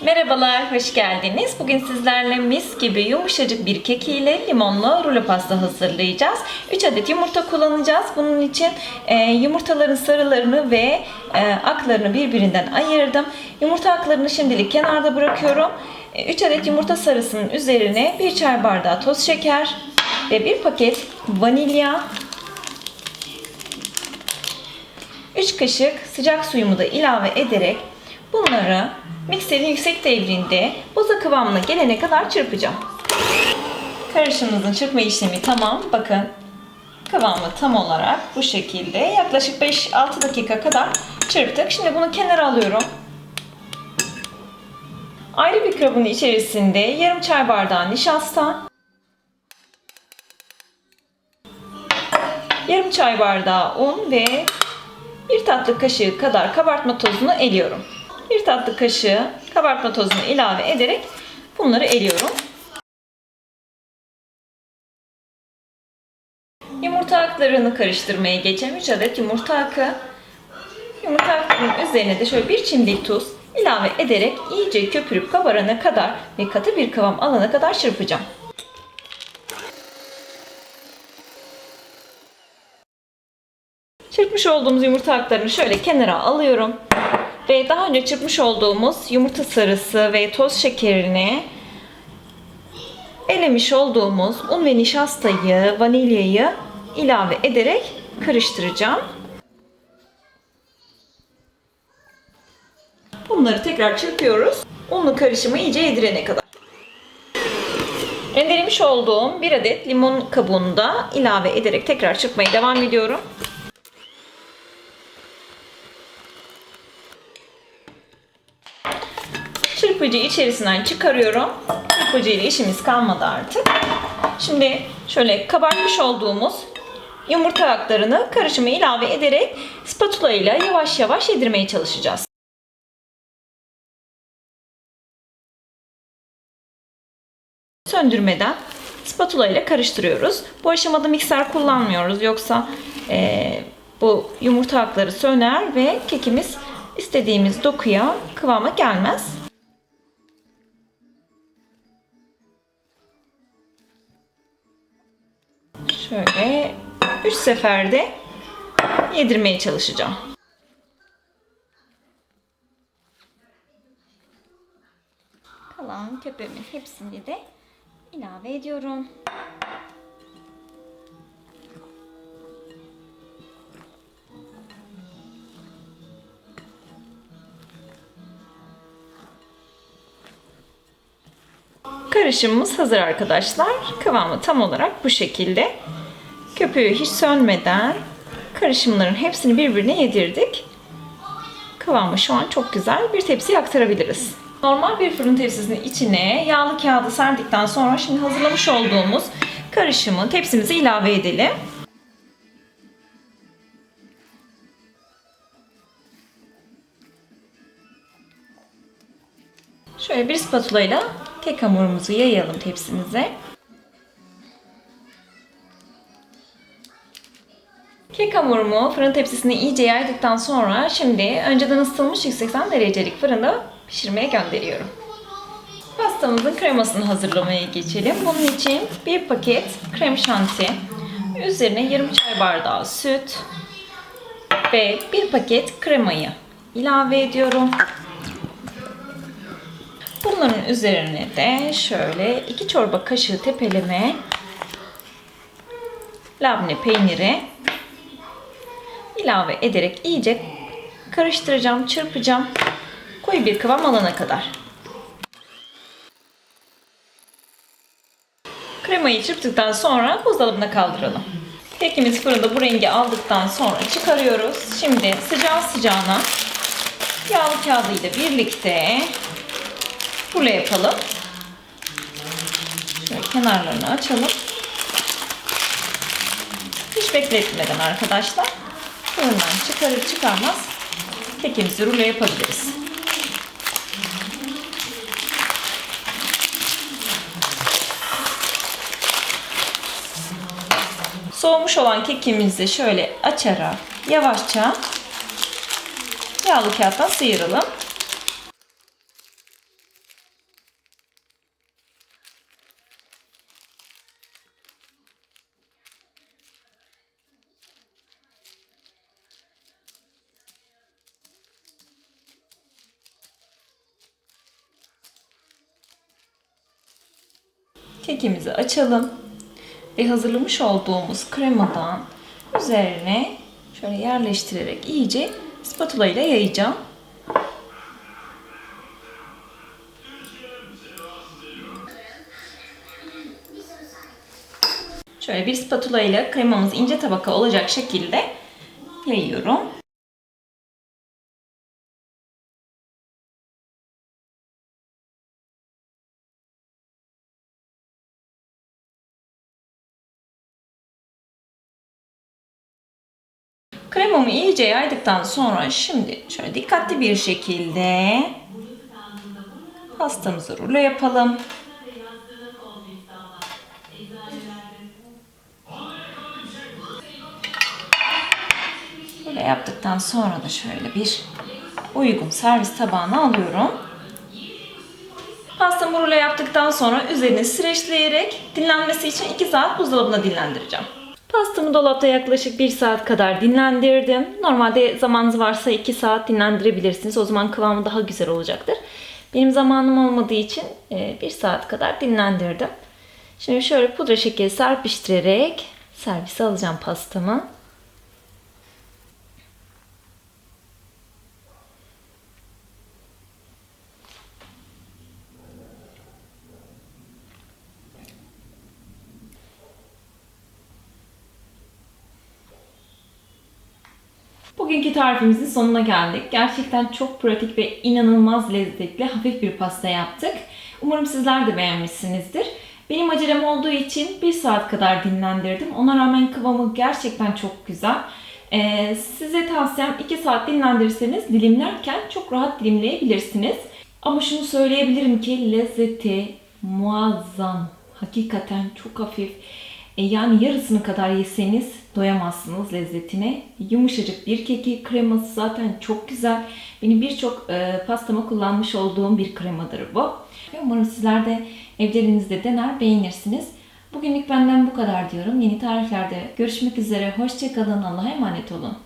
Merhabalar, hoş geldiniz. Bugün sizlerle mis gibi yumuşacık bir kek ile limonlu rulo pasta hazırlayacağız. 3 adet yumurta kullanacağız. Bunun için e, yumurtaların sarılarını ve e, aklarını birbirinden ayırdım. Yumurta aklarını şimdilik kenarda bırakıyorum. 3 adet yumurta sarısının üzerine 1 çay bardağı toz şeker ve 1 paket vanilya 3 kaşık sıcak suyumu da ilave ederek bunları mikserin yüksek devrinde boza kıvamına gelene kadar çırpacağım. Karışımımızın çırpma işlemi tamam. Bakın kıvamı tam olarak bu şekilde yaklaşık 5-6 dakika kadar çırptık. Şimdi bunu kenara alıyorum. Ayrı bir kabın içerisinde yarım çay bardağı nişasta, yarım çay bardağı un ve bir tatlı kaşığı kadar kabartma tozunu eliyorum. Bir tatlı kaşığı kabartma tozunu ilave ederek bunları eliyorum. Yumurta aklarını karıştırmaya geçelim. 3 adet yumurta akı. Yumurta aklarının üzerine de şöyle bir çimdik tuz ilave ederek iyice köpürüp kabarana kadar ve katı bir kıvam alana kadar çırpacağım. Çırpmış olduğumuz yumurta aklarını şöyle kenara alıyorum. Ve daha önce çırpmış olduğumuz yumurta sarısı ve toz şekerini elemiş olduğumuz un ve nişastayı, vanilyayı ilave ederek karıştıracağım. Bunları tekrar çırpıyoruz. Unlu karışımı iyice yedirene kadar. Rendelemiş olduğum bir adet limon kabuğunu da ilave ederek tekrar çırpmaya devam ediyorum. Çırpıcı içerisinden çıkarıyorum. Çırpıcı ile işimiz kalmadı artık. Şimdi şöyle kabartmış olduğumuz yumurta aklarını karışıma ilave ederek spatula ile yavaş yavaş yedirmeye çalışacağız. Söndürmeden spatula ile karıştırıyoruz. Bu aşamada mikser kullanmıyoruz. Yoksa eee, bu yumurta akları söner ve kekimiz istediğimiz dokuya, kıvama gelmez. Şöyle 3 seferde yedirmeye çalışacağım. Kalan köpeğimin hepsini de ilave ediyorum. Karışımımız hazır arkadaşlar. Kıvamı tam olarak bu şekilde. Köpüğü hiç sönmeden karışımların hepsini birbirine yedirdik. Kıvamı şu an çok güzel. Bir tepsiye aktarabiliriz. Normal bir fırın tepsisinin içine yağlı kağıdı serdikten sonra şimdi hazırlamış olduğumuz karışımı tepsimize ilave edelim. Şöyle bir spatula ile kek hamurumuzu yayalım tepsimize. Kek hamurumu fırın tepsisine iyice yaydıktan sonra şimdi önceden ısıtılmış 180 derecelik fırında pişirmeye gönderiyorum. Pastamızın kremasını hazırlamaya geçelim. Bunun için bir paket krem şanti, üzerine yarım çay bardağı süt ve bir paket kremayı ilave ediyorum. Bunların üzerine de şöyle 2 çorba kaşığı tepeleme labne peyniri ilave ederek iyice karıştıracağım, çırpacağım. Koyu bir kıvam alana kadar. Kremayı çırptıktan sonra buzdolabına kaldıralım. Kekimiz fırında bu rengi aldıktan sonra çıkarıyoruz. Şimdi sıcağı sıcağına yağlı kağıdı ile birlikte rulo yapalım. Şöyle kenarlarını açalım. Hiç bekletmeden arkadaşlar çıkarır çıkarmaz kekimizi rulo yapabiliriz. Soğumuş olan kekimizi şöyle açarak yavaşça yağlı kağıttan sıyıralım. Kekimizi açalım. Ve hazırlamış olduğumuz kremadan üzerine şöyle yerleştirerek iyice spatula ile yayacağım. Şöyle bir spatula ile kremamız ince tabaka olacak şekilde yayıyorum. Kremamı iyice yaydıktan sonra şimdi şöyle dikkatli bir şekilde pastamızı rulo yapalım. Böyle yaptıktan sonra da şöyle bir uygun servis tabağına alıyorum. Pastamı rulo yaptıktan sonra üzerini streçleyerek dinlenmesi için 2 saat buzdolabına dinlendireceğim. Pastamı dolapta yaklaşık 1 saat kadar dinlendirdim. Normalde zamanınız varsa 2 saat dinlendirebilirsiniz. O zaman kıvamı daha güzel olacaktır. Benim zamanım olmadığı için 1 saat kadar dinlendirdim. Şimdi şöyle pudra şekeri serpiştirerek servise alacağım pastamı. Bugünkü tarifimizin sonuna geldik. Gerçekten çok pratik ve inanılmaz lezzetli, hafif bir pasta yaptık. Umarım sizler de beğenmişsinizdir. Benim acelem olduğu için 1 saat kadar dinlendirdim. Ona rağmen kıvamı gerçekten çok güzel. Ee, size tavsiyem 2 saat dinlendirirseniz dilimlerken çok rahat dilimleyebilirsiniz. Ama şunu söyleyebilirim ki lezzeti muazzam. Hakikaten çok hafif. E, yani yarısını kadar yeseniz doyamazsınız lezzetine. Yumuşacık bir keki, kreması zaten çok güzel. Benim birçok e, pastama kullanmış olduğum bir kremadır bu. Umarım sizler de evlerinizde dener, beğenirsiniz. Bugünlük benden bu kadar diyorum. Yeni tariflerde görüşmek üzere. Hoşçakalın. Allah'a emanet olun.